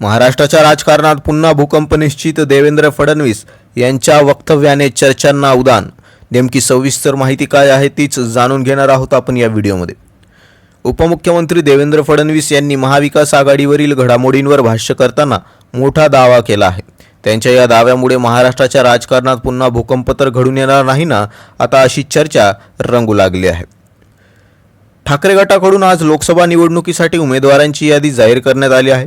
महाराष्ट्राच्या राजकारणात पुन्हा भूकंप निश्चित देवेंद्र फडणवीस यांच्या वक्तव्याने चर्चांना उदान. नेमकी सविस्तर माहिती काय आहे तीच जाणून घेणार आहोत आपण या व्हिडिओमध्ये. उपमुख्यमंत्री देवेंद्र फडणवीस यांनी महाविकास आघाडीवरील घडामोडींवर भाष्य करताना मोठा दावा केला आहे. त्यांच्या या दाव्यामुळे महाराष्ट्राच्या राजकारणात पुन्हा भूकंप तर घडून येणार नाही ना आता अशी चर्चा रंगू लागली आहे. ठाकरे गटाकडून आज लोकसभा निवडणुकीसाठी उमेदवारांची यादी जाहीर करण्यात आली आहे.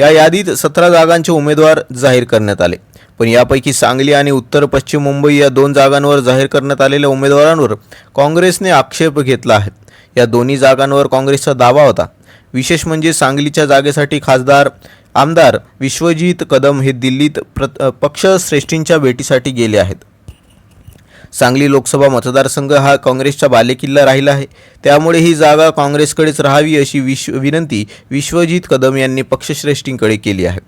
या यादीत सतरा जागांचे उमेदवार जाहीर करण्यात आले. पण यापैकी सांगली आणि उत्तर पश्चिम मुंबई या दोन जागांवर जाहीर करण्यात आलेल्या उमेदवारांवर काँग्रेसने आक्षेप घेतला आहे. या दोन्ही जागांवर काँग्रेसचा दावा होता. विशेष म्हणजे सांगलीच्या जागेसाठी खासदार आमदार विश्वजित कदम हे दिल्लीत प्र पक्षश्रेष्ठींच्या भेटीसाठी गेले आहेत. सांगली लोकसभा मतदारसंघ हा काँग्रेसचा बालेकिल्ला राहिला आहे. त्यामुळे ही जागा काँग्रेसकडेच राहावी अशी विश्व विनंती विश्वजित कदम यांनी पक्षश्रेष्ठींकडे केली आहे.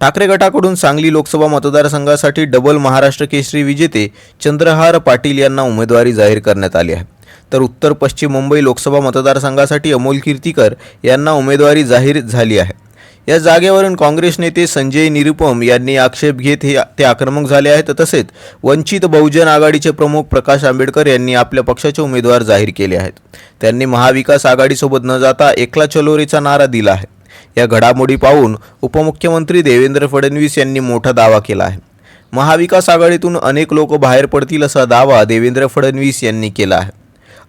ठाकरे गटाकडून सांगली लोकसभा मतदारसंघासाठी डबल महाराष्ट्र केसरी विजेते चंद्रहार पाटील यांना उमेदवारी जाहीर करण्यात आली आहे. तर उत्तर पश्चिम मुंबई लोकसभा मतदारसंघासाठी अमोल कीर्तीकर यांना उमेदवारी जाहीर झाली आहे. या जागेवरून काँग्रेस नेते संजय निरुपम यांनी आक्षेप घेत हे ते आक्रमक झाले आहेत. तसेच वंचित बहुजन आघाडीचे प्रमुख प्रकाश आंबेडकर यांनी आपल्या पक्षाचे उमेदवार जाहीर केले आहेत. त्यांनी महाविकास आघाडीसोबत न जाता एकला चलोरीचा नारा दिला आहे. या घडामोडी पाहून उपमुख्यमंत्री देवेंद्र फडणवीस यांनी मोठा दावा केला आहे. महाविकास आघाडीतून अनेक लोक बाहेर पडतील असा दावा देवेंद्र फडणवीस यांनी केला आहे.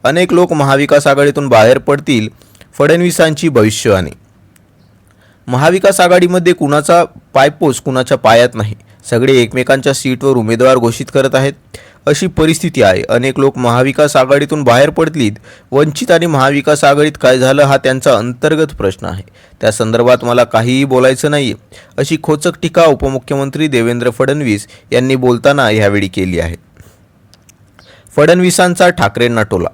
अनेक लोक महाविकास आघाडीतून बाहेर पडतील फडणवीसांची भविष्यवाणी. महाविकास आघाडीमध्ये कुणाचा पायपोस कुणाच्या पायात नाही. सगळे एकमेकांच्या सीटवर उमेदवार घोषित करत आहेत. अशी परिस्थिती आहे. अनेक लोक महाविकास आघाडीतून बाहेर पडलीत. वंचित आणि महाविकास आघाडीत काय झालं हा त्यांचा अंतर्गत प्रश्न आहे. त्या संदर्भात मला काहीही बोलायचं नाही अशी खोचक टीका उपमुख्यमंत्री देवेंद्र फडणवीस यांनी बोलताना यावेळी केली आहे. फडणवीसांचा ठाकरेंना टोला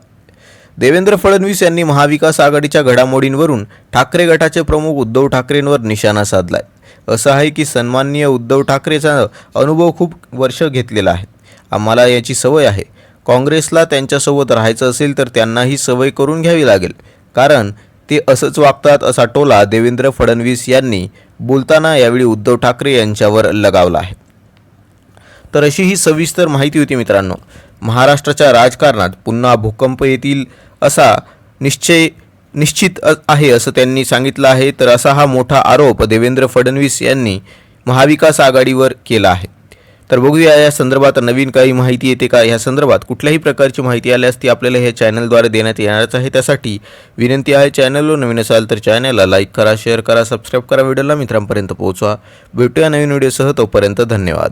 देवेंद्र फडणवीस यांनी महाविकास आघाडीच्या घडामोडींवरून ठाकरे गटाचे प्रमुख उद्धव ठाकरेंवर निशाणा साधलाय. असं आहे की सन्माननीय उद्धव ठाकरेचा अनुभव खूप वर्ष घेतलेला आहे. आम्हाला याची सवय आहे. काँग्रेसला त्यांच्यासोबत राहायचं असेल तर त्यांना ही सवय करून घ्यावी लागेल. कारण ते असंच वागतात असा टोला देवेंद्र फडणवीस यांनी बोलताना यावेळी उद्धव ठाकरे यांच्यावर लगावला आहे. तर अशी ही सविस्तर माहिती होती मित्रांनो. महाराष्ट्राच्या राजकारणात पुन्हा भूकंप येतील असा निश्चय निश्चित आहे असं त्यांनी सांगितलं आहे. तर असा हा मोठा आरोप देवेंद्र फडणवीस यांनी महाविकास आघाडीवर केला आहे. तर बघूया या संदर्भात नवीन काही माहिती येते का? या संदर्भात कुठल्याही प्रकारची माहिती आल्यास ती आपल्याला ह्या चॅनलद्वारे देण्यात येणारच आहे. त्यासाठी विनंती आहे चॅनलवर नवीन असाल तर चॅनलला लाईक करा शेअर करा सबस्क्राईब करा व्हिडिओला मित्रांपर्यंत पोहोचवा. भेटूया नवीन व्हिडिओसह तोपर्यंत धन्यवाद.